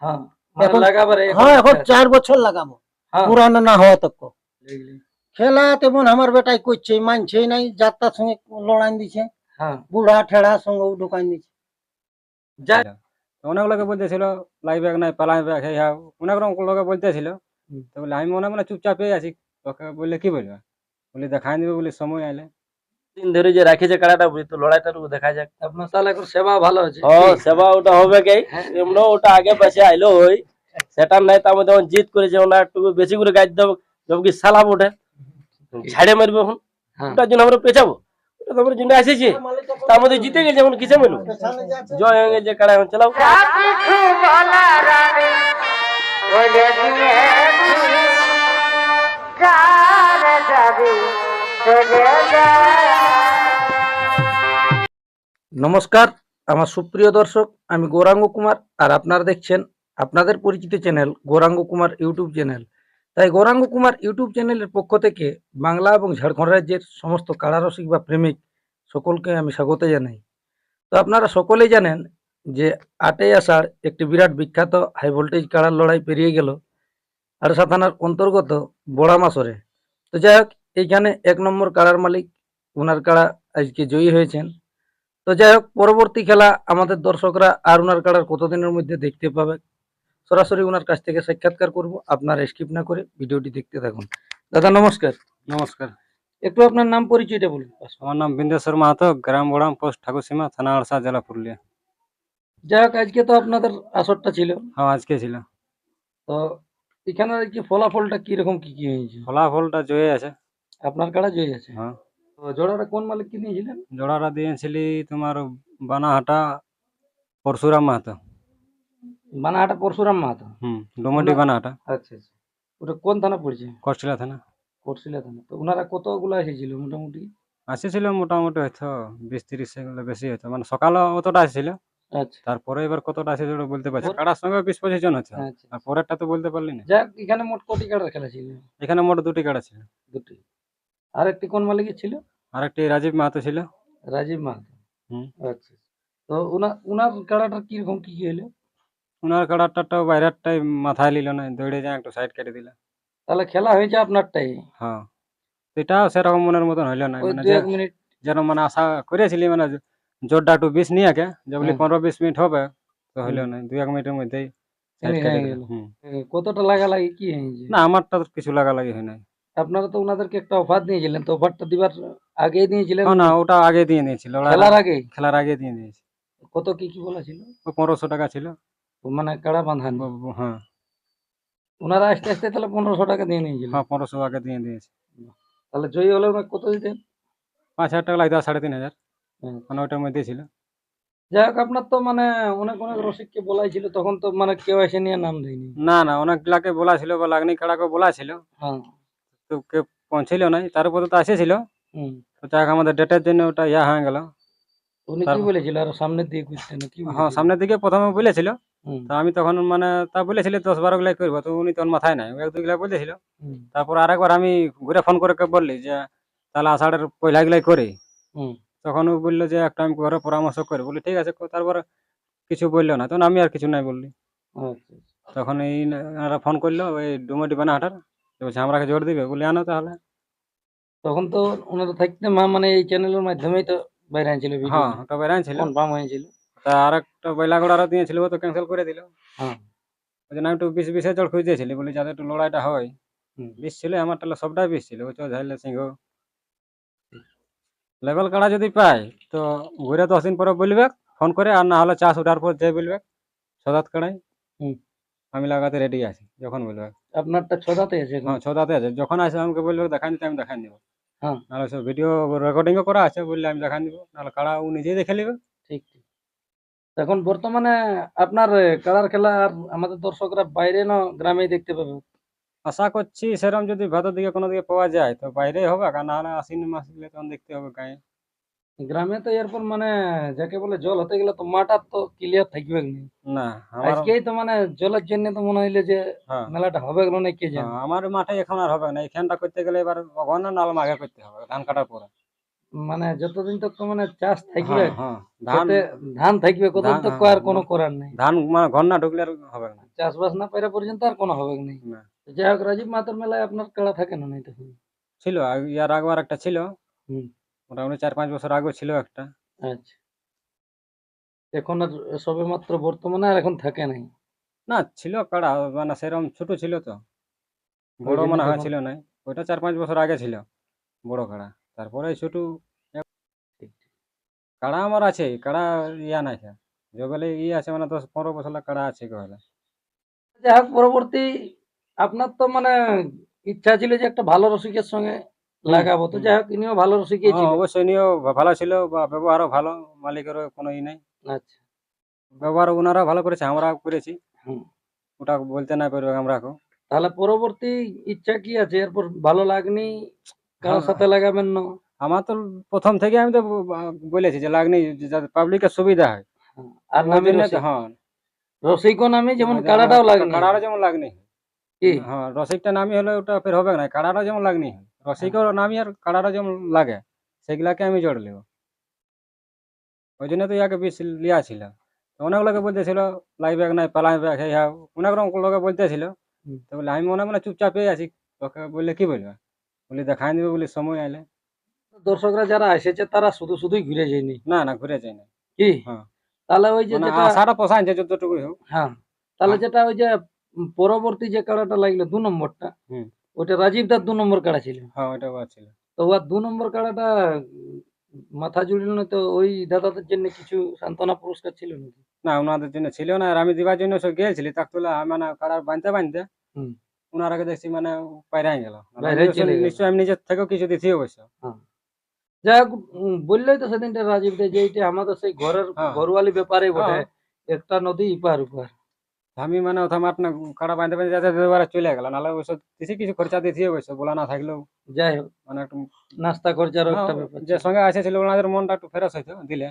হ্যাঁ মানে হ্যাঁ এখন চার বছর লাগাবো। হ্যাঁ, পুরানো না হওয়া তক খেলা তেমন আমার বেটাই করছে মানছে নাই যাত্রার সঙ্গে লড়াই দিছে। হ্যাঁ। বুড়া ঠেড়া সঙ্গে ঢুকাই দিছে। অনেক লোকে বলতেছিল লাইভ ব্যাগ নাই পালাই ব্যাগ হ্যাঁ হ্যাঁ অনেক রকম লোকে বলতেছিল। তো বলে আমি মনে মনে চুপচাপই আছি। তোকে বললে কি বলবে? বলি দেখাই দিবে বলে সময় আইলে। দিন ধরে যে রাখিছে কাড়াটা বুঝি তো লড়াইটা দেখা যাক। সেবা ভালো আছে। ও সেবা ওটা হবে কে এমনও ওটা আগে পাশে আইলো ওই। সেটা নাই তার মধ্যে জিত করেছে ওনা একটু বেশি করে গাছ দেবো যখন কি সালাম ওঠে। ছাড়ে মারবে এখন। হ্যাঁ। ওটার জন্য আমরা পেছাবো। ওটা তো জন্য আসেছি। তার মধ্যে জিতে গেছে এখন কিসে মেলবো জয় হয়ে গেছে কাড়া এখন চালাও। নমস্কার, আমার সুপ্রিয় দর্শক, আমি গৌরাঙ্গ কুমার, আর আপনারা দেখছেন আপনাদের পরিচিত channel Gauranga Kumar YouTube channel. তাই গৌরাঙ্গ কুমার ইউটিউব চ্যানেলের পক্ষ থেকে বাংলা এবং ঝাড়খণ্ড রাজ্যের সমস্ত কারারসিক বা প্রেমিক সকলকে আমি স্বাগত জানাই। তো আপনারা সকলেই জানেন যে আটই আষাঢ় একটি বিরাট বিখ্যাত হাই ভোল্টেজ কাড়ার লড়াই পেরিয়ে গেল আর থানার অন্তর্গত বড়া মাসরে। তো যাই হোক, এইখানে এক নম্বর কাড়ার মালিক ওনার কাড়া আজকে জয়ী হয়েছেন। তো যাই হোক পরবর্তী খেলা আমাদের দর্শকরা আর ওনার কাড়ার কতদিনের মধ্যে দেখতে পাবে? সরাসরি ওনার কাছ থেকে সাক্ষাৎকার করব। আপনার স্কিপ না করে ভিডিওটি দেখতে থাকুন। দাদা নমস্কার। নমস্কার। একটু আপনার নাম পরিচয়টা বলুন। আমার নাম বিন্দেশ্বর মাহাতো গ্রাম বড়াম পোস্ট ঠাকুরসীমা থানা আড়সা জেলা পুরুলিয়া। যাই হোক আজকে তো আপনাদের আসরটা ছিল। হ্যাঁ আজকে ছিল। তো এখানে আজকে ফলাফলটা কীরকম কি কি হয়েছে? ফলাফলটা জয়ে আছে। আপনার কাড়া জয়ে আছে? হ্যাঁ। জোড়াটা কোন মালিক কি নিয়েছিলেন? জোড়াটা দিয়েছিলি তোমার বানাহাটা পরশুরাম মাহাতো। বানাহাটা পরশুরাম মাহাতো? হুম ডোমটি বানাহাটা। আচ্ছা আচ্ছা। ওটা কোন থানা পড়ছে? কষ্টিলা থানা। কোটশিলা থানা। তো ওনারা কতগুলো এসেছিল মোটামুটি? আসেছিল মোটামুটি হয়তো বিশ তিরিশ বেশি হতো মানে সকালে অতটা আসছিল। আচ্ছা। তারপরে এবার কতটা আসে ওটা বলতে পারছি কাটার সঙ্গে বিশ পঁচিশ জন আছে। আচ্ছা আর পরেরটা তো বলতে পারলি না। যাক এখানে মোট কটি কাটা খেলা ছিল? এখানে মোট দুটি কাটা ছিল? দুটি। আর একটি কোন মালিকের ছিল? আর একটি রাজীব মাহাতো ছিল। রাজীব মাহাতো। হুম। আচ্ছা তো ওনার ওনার কাড়াটা কীরকম কি কি হলো ওনার কাটারটাও বাইরেরটাই মাথায় নিল না দৌড়ে যায় একটু সাইড কেটে দিল। তাহলে খেলা হয়েছে আপনারটাই? হ্যাঁ এটাও সেরকম মনের মতন হইল না মানে যে- এক মিনিট। যেরকম মানে আশা করেছিলি মানে জোরটা একটু বিশ নিয়ে কে যে বলি পনেরো বিশ মিনিট হবে তো হইল। না দুই এক মিনিটের মধ্যেই কতটা লাগা লাগে কি না আমারটা তো কিছু লাগালাগি হয় নাই। আপনারা তো ওনাদেরকে একটা অফার দিয়েছিলেন তো অফারটা দিবার আগেই দিয়েছিলেন? না, না ওটা আগে দিয়ে দিয়েছিল ওরা খেলার আগে? খেলার আগে দিয়ে দিয়েছে। কত কি কি বলা ছিল? পনেরোশো টাকা ছিল। মানে কাড়া বাঁধান। হ্যাঁ। ওনারা আস্তে আস্তে তাহলে পনেরোশো টাকা দিয়ে নিয়েছিল। হ্যাঁ পনেরোশো আগে দিয়ে দিয়েছে। তাহলে জয়ী হলে ওনার কত দিতেন? পাঁচ হাজার টাকা লাগতো সাড়ে তিন হাজার। হুম। মানে ওইটার মধ্যে ছিল। যাই হোক আপনার তো মানে অনেক অনেক রসিককে বলাই ছিল তখন তো মানে কেউ এসে নিয়ে নাম দেয়নি। না না অনেকগুলাকে বলা ছিল বা লাগনি কাড়াকে বলা ছিল। হ্যাঁ। তো কেউ পৌঁছিল নাই তার উপরে তো এসেছিল হুম। তো যাক আমাদের ডেটের জন্য ওটা ইয়া হয়ে গেল। উনি কি তারপর- বলেছিল? আর সামনের দিকে কি হ্যাঁ সামনের দিকে প্রথমে বলেছিল। তা আমি তখন মানে তা বলেছিল দশ বারো গুলাই করব। তো উনি তখন মাথায় নাই ও এক দুগুলা বলেছিল। তারপর আরেকবার আমি ঘুরে ফোন করে ওকে বললি যে তাহলে আষাঢ়ের পয়লা গুলাই করি। হুম। তখন ও বলল যে একটা আমি ঘরে পরামর্শ করি। বলি ঠিক আছে তারপর কিছু বলল না। তখন আমি আর কিছু নাই বললি। আচ্ছা, তখন এই ফোন করল ওই ডুমটি বানাহাটার তো জোর দিবে বলে আনো তাহলে। তখন তো ওনারা থাকতে মা মানে এই চ্যানেলের মাধ্যমেই তো বাইরে আনছিল হ্যাঁ ওটা বেড়ান ছিল। কনফার্ম হয়েছিল তা আর একটা বইলা গোড়া আরও দিয়েছিল তো ক্যান্সেল করে দিল। হ্যাঁ। ওই জন্য আমি একটু বিশ বিশে জল খুঁজেছিলি বলি যাতে একটু লড়াইটা হয়। বিষ ছিল আমার তাহলে সবটাই বিষ ছিল ওই ঝাইলে সিংহ। লেভেল কাড়া যদি পাই তো ঘুরে দশ দিন পরে বলবে ফোন করে আর না হলে চাষ ওঠার পর যে বলবে সদাত কাড়াই। হুম। আমি লাগাতে রেডি আছি যখন বলবে। আপনারটা ছদাতে আছে? হ্যাঁ ছদাতে আছে। যখন আসে আমাকে বলবে দেখান দিতে আমি দেখান দিব। হ্যাঁ। নাহলে সব ভিডিও রেকর্ডিংও করা আছে বললে আমি দেখান দিব। নাহলে কাড়া ও নিজেই দেখে নেবে। ঠিক ঠিক। এখন বর্তমানে আপনার কালার খেলা আর আমাদের দর্শকরা বাইরে না গ্রামেই দেখতে পাবে? আশা করছি সেরকম যদি ভেতর দিকে কোনো দিকে পাওয়া যায় তো বাইরেই হবে। আর না হলে আশ্বিন মাস তখন দেখতে হবে গায়ে। গ্রামে তো এরপর মানে যাকে বলে জল হতে গেলে তো মাটার তো ক্লিয়ার থাকবে না। না আজকেই তো মানে জলের জন্য তো মনে হইলে যে হ্যাঁ। মেলাটা হবে গেল না কে জানে। হ্যাঁ, আমার মাঠে এখন আর হবে না এখানটা করতে গেলে এবার অঘন নাল মাঘে করতে হবে ধান কাটার পরে। মানে যতদিন তক মানে চাষ থাকবে হ্যাঁ ধান ধান থাকবে কতদিন হ্যাঁ, আর কোনো করার নেই। ধান মানে ঘর না ঢুকলে আর হবে না। চাষবাস না পাইরা পর্যন্ত আর কোনো হবে না। যাই হোক রাজীব মাতার মেলায় আপনার কাড়া থাকে না নাই তখন? ছিল ইয়ার আগবার একটা ছিল। হুম। মোটামুটি চার পাঁচ বছর আগে ছিল একটা। আচ্ছা। এখন আর সবে মাত্র বর্তমানে আর এখন থাকে নাই? না ছিল কাড়া মানে সেরকম ছোট ছিল তো। বড় মনে ছিল না ওইটা চার পাঁচ বছর আগে ছিল বড় কাড়া। তারপরে ছোট কাড়া আমার আছে কাড়া ইয়া নাই স্যার। জগলে ই আছে মানে দশ পনেরো বছর কাড়া আছে কহলে যাই হোক পরবর্তী আপনার তো মানে ইচ্ছা ছিল যে একটা ভালো রসিকের সঙ্গে লাগাবো। তো যাই হোক ইনিও ভালো ছিল হ্যাঁ, অবশ্যই ভা- ভালো ছিল বা ব্যবহারও ভালো মালিকের কোনো ই নাই। আচ্ছা। ব্যবহার ওনারা ভালো করেছে আমরা করেছি। ওটা বলতে না পারবে আমরা এখন। তাহলে পরবর্তী ইচ্ছা কি আছে? এরপর ভালো লাগনি? কারোর হ্যাঁ। সাথে লাগাবেন না? আমার তো প্রথম থেকে আমি তো বলেছি যে লাগনি যাতে পাবলিকের সুবিধা হয়। আর ওই নামে হ্যাঁ। রসিকও নামে যেমন হ্যাঁ, কাড়াটাও লাগনি। কাড়াটা যেমন লাগনি। কি? হ্যাঁ রসিকটা নামি হলে ওটা ফের হবে না কাড়াটা যেমন লাগনি। রসিকের নামি আর কাড়াটা যেমন লাগে সেগুলাকে আমি জোড় নেব ওই জন্য তো ইয়াকে বেশ লিয়া ছিল অনেক লোকে বলতেছিল লাই ব্যাগ নাই পালাই ব্যাগ হ্যাঁ হ্যাঁ অনেক রকম লোকে বলতেছিল। তো বলে আমি মনে মনে চুপচাপই আছি তোকে বললে কি বলবে বলি দেখাই দেবে বলে সময় আইলে দর্শকরা যারা এসেছে তারা শুধু শুধুই ঘুরে যায়নি না না ঘুরে যায়নি কি হ্যাঁ। তাহলে ওই যে যেটা আশাটা পোষাইছে যতটুকুই হোক হ্যাঁ তাহলে। যেটা ওই যে পরবর্তী যে কাড়াটা লাগল দু নম্বরটা হুম। ওটা রাজীব দার দু নম্বর কাড়া ছিল। হ্যাঁ ওইটা ছিল। তো ওর দু নম্বর কাড়াটা মাথা জুড়িল না তো ওই দাদাদের জন্য কিছু সান্ত্বনা পুরস্কার ছিল নাকি? না ওনাদের জন্য ছিল না। আর আমি দিবার জন্য সব গিয়েছিলি তাক তুলে মানে কাড়া বাঁধতে বাঁধতে ওনার আগে দেখছি মানে গেল। বাইরে চলে গেল। নিশ্চয়ই আমি নিজের থেকেও কিছু দিছি অবশ্য। যাই হোক বললেই তো সেদিনটা রাজীব দা যে এইটা আমাদের সেই ঘরের হ্যাঁ। ঘরওয়ালি ব্যাপারে বটে। হ্যাঁ। একটা নদী ইপার উপার আমি মানে ওথা মাঠ না কাড়া বাঁধতে বাঁধতে যাতে দুবার চলে গেল নাহলে ওইসব দিছি কিছু খরচা দিছি অবশ্য বলা না থাকলেও। যাই হোক মানে একটু নাস্তা খরচারও একটা হ্যাঁ, ব্যাপার যে সঙ্গে আসেছিল ওনাদের মনটা একটু ফেরস হইতো দিলে।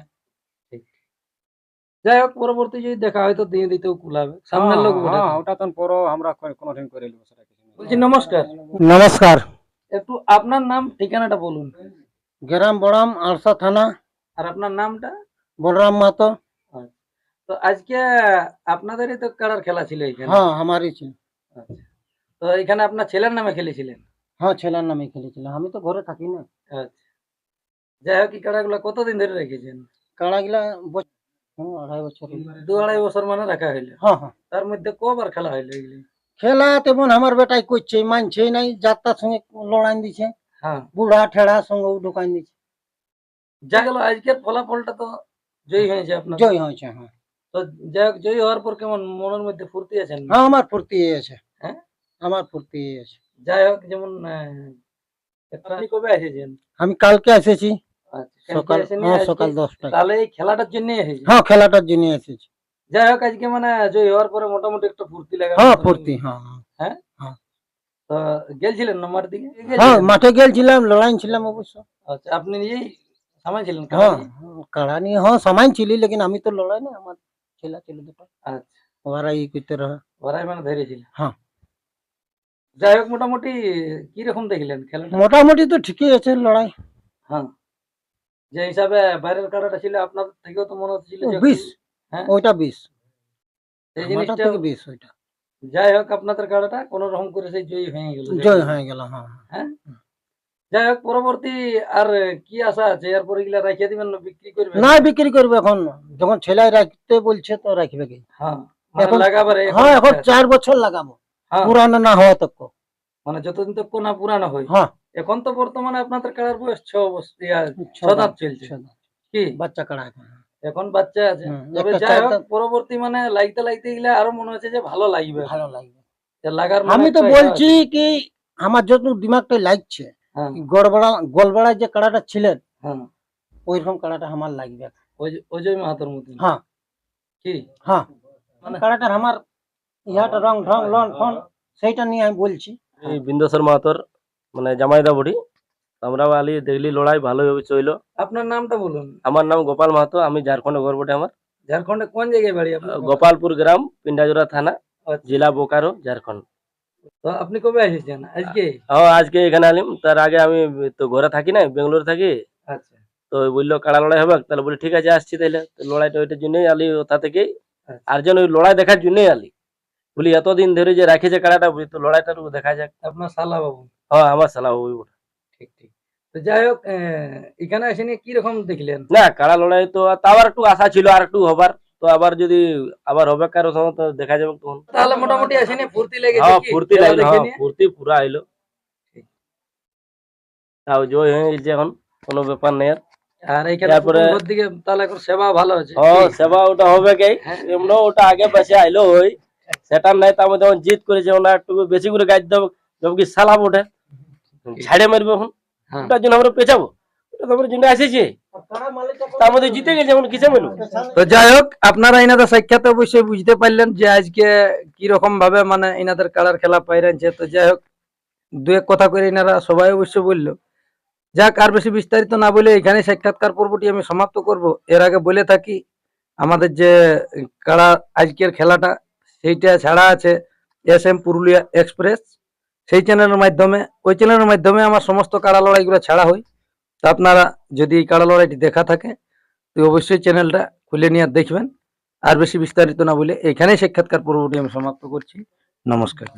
যাই হোক পরবর্তী যদি দেখা হয়তো দিয়ে দিতেও কুলাবে সামনের লোক বটে হ্যাঁ ওটা তো পরও আমরা কোনো দিন করে নেব সেটা কিছু বলছি নমস্কার। নমস্কার। একটু আপনার নাম ঠিকানাটা বলুন। গ্রাম বড়াম আরসা থানা। আর আপনার নামটা? বলরাম মাতো। তো আজকে আপনাদেরই তো কারার খেলা ছিল এখানে। হ্যাঁ আমারই ছিল। আচ্ছা। তো এখানে আপনার ছেলের নামে খেলেছিলেন? হ্যাঁ ছেলের নামে খেলেছিলাম। আমি তো ঘরে থাকি না। আচ্ছা। যাই হোক এই কাড়াগুলো কতদিন ধরে রেখেছেন? কাড়াগুলা আড়াই বছর দু আড়াই বছর মানে রাখা হইল? হ্যাঁ হ্যাঁ। তার মধ্যে কবার খেলা হইল এগুলি? খেলা তেমন আমার বেটাই করছে মানছে নাই। যাত্রার সঙ্গে লড়াই দিছে। হ্যাঁ। বুড়া ঠেড়া সঙ্গে ঢুকাই দিছে। যা গেল আজকের ফলাফলটা তো জয়ী হয়েছে আপনার। জয় হয়েছে হ্যাঁ। তো যাই হোক জয়ী হওয়ার পর কেমন মনের মধ্যে ফুর্তি আছেন? হ্যাঁ আমার ফুর্তি আছে। হ্যাঁ? আমার ফুর্তি আছে। যাই হোক যেমন আপনি কবে এসেছেন? আমি কালকে এসেছি। আচ্ছা, সকাল হ্যাঁ সকাল দশটায়। তাহলে এই খেলাটার জন্য হ্যাঁ খেলাটার জন্য এসেছি। যাই হোক আজকে মানে জয় হওয়ার পরে মোটামুটি একটা ফুর্তি লাগা হ্যাঁ ফুর্তি হ্যাঁ হ্যাঁ। তো গেলছিলেন নম্বর দিকে? হ্যাঁ মাঠে গেছিলাম লড়াই ছিলাম অবশ্য। আচ্ছা আপনি নিজেই ছিলেন হ্যাঁ কাড়া নিয়ে হ্যাঁ সামান ছিলি লেকিন আমি তো লড়াই না আমার ছেলা ছিল দুটো আচ্ছা ওরা ই করতে রহে ওরাই মানে ধরেছিলেন হ্যাঁ। যাই হোক মোটামুটি কি রকম দেখলেন খেলাটা মোটামুটি তো ঠিকই আছে লড়াই হ্যাঁ যে হিসাবে বাইরের কাড়াটা ছিল আপনাদের থেকেও তো মনে হচ্ছিল যে বিশ হ্যাঁ ওইটা বিশ এই জিনিসটা বিশ ওইটা যাই হোক আপনাদের কাড়াটা কোন রকম করে সেই জয়ী হয়ে গেল জয় হয়ে গেল হ্যাঁ হ্যাঁ যাই হোক পরবর্তী আর কি আশা আছে? এরপরে এগুলা রাখিয়ে দিবেন না বিক্রি করবেন? না বিক্রি করবে এখন। যখন ছেলাই রাখতে বলছে তো রাখবে কি? হ্যাঁ মানে হ্যাঁ এখন চার বছর লাগাবো। হ্যাঁ। পুরানো না হওয়া তক মানে যতদিন তক না পুরানো হয়। হ্যাঁ। এখন তো বর্তমানে আপনাদের কাড়ার বয়স ছ বছর ছদাত দাঁত। চলছে। কি? বাচ্চা কাড়া এখন। এখন বাচ্চা আছে। তবে যাই হোক পরবর্তী মানে লাগতে লাগতে গেলে আরও মনে হচ্ছে যে ভালো লাগবে। ভালো লাগবে। লাগার মানে আমি তো বলছি কি আমার যত দিমাগটা লাগছে গড়বড়া গোলবেড়া যে কাড়াটা ছিলেন হ্যাঁ। ওইরকম কাড়াটা আমার লাগবে। অজয় মাহাতোর মতন। হ্যাঁ। কি? হ্যাঁ। মানে কাড়াটার আমার ইহাটা রং ঢং লন ফন সেইটা নিয়ে আমি বলছি। এই বিন্দেশ্বর মাহাতর মানে জামাইদা বুড়ি আমরা আলি দেখলি লড়াই ভালোভাবে চইলো। আপনার নামটা বলুন। আমার নাম গোপাল মাহাতো আমি ঝাড়খণ্ডে ঘর বটে আমার। ঝাড়খণ্ডে কোন জায়গায় বাড়ি গোপালপুর গ্রাম পিন্ডাজোড়া থানা আচ্ছা। জেলা বোকারো ঝাড়খণ্ড। তো আপনি কবে এসেছেন? আজকে? হ্যাঁ আজকে এখানে আলিম। তার আগে আমি তো ঘরে থাকি না বেঙ্গালোর থাকি। আচ্ছা। তো বলল কাড়া লড়াই হবে? তাহলে বলি ঠিক আছে আসছি তাহলে তো লড়াইটা ওইটার জন্যই আলি ওটা আচ্ছা। আর যেন ওই লড়াই দেখার জন্যই আলি। বলি এতদিন ধরে যে রাখেছে কাড়াটা তো লড়াইটা দেখা যাক। আপনার সালা বাবু? হ্যাঁ আমার সালা ওটা। ঠিক ঠিক। তো যাই হোক এখানে এসে নিয়ে কি রকম দেখলেন? না কাড়া লড়াই তো তাও আর একটু আশা ছিল আর একটু হবার। তো আবার যদি আবার হবে কারও সময় তো দেখা যাবে তখন। তাহলে মোটামুটি এসে নিয়ে ফুর্তি লেগেছে হ্যাঁ ফুর্তি লাগল হ্যাঁ ফুর্তি পুরা আইলো। তাও জয় হয়ে গেছে এখন কোনো ব্যাপার নেই আর। আর এইখানে তারপরে- দিকে তাহলে এখন সেবা ভালো আছে। কি? সেবা ওটা হবে কি হ্যাঁ। এমন ওটা আগে পাশে আইলো ওই। সেটার নাই তার মধ্যে যখন জিত করেছে ওনা একটু বেশি করে গাছ দেবো যখন কি সালাব ওঠে ছাড়ে মারবে এখন। হ্যাঁ। ওটার জন্য আমরা পেছাবো। ওটা তো যাই হোক, আপনারা এনাদের অবশ্যই বুঝতে পারলেন যে আজকে মানে এনাদের কালার খেলা তো যাই হোক, দু এক কথা করে এনারা সবাই বেশি বিস্তারিত না বলে এখানে সাক্ষাৎকার পর্বটি আমি সমাপ্ত করব। এর আগে বলে থাকি, আমাদের যে কাড়া আজকের খেলাটা, সেইটা ছাড়া আছে এস এম পুরুলিয়া এক্সপ্রেস। সেই চ্যানেলের মাধ্যমে, ওই চ্যানেলের মাধ্যমে আমার সমস্ত কাড়া লড়াইগুলো ছাড়া হয়। তো আপনারা যদি এই কাড়া লড়াইটি দেখা থাকে, তো অবশ্যই চ্যানেলটা খুলে নিয়ে দেখবেন। আর বেশি বিস্তারিত না বলে এখানেই সাক্ষাৎকার পর্বটি আমি সমাপ্ত করছি। নমস্কার।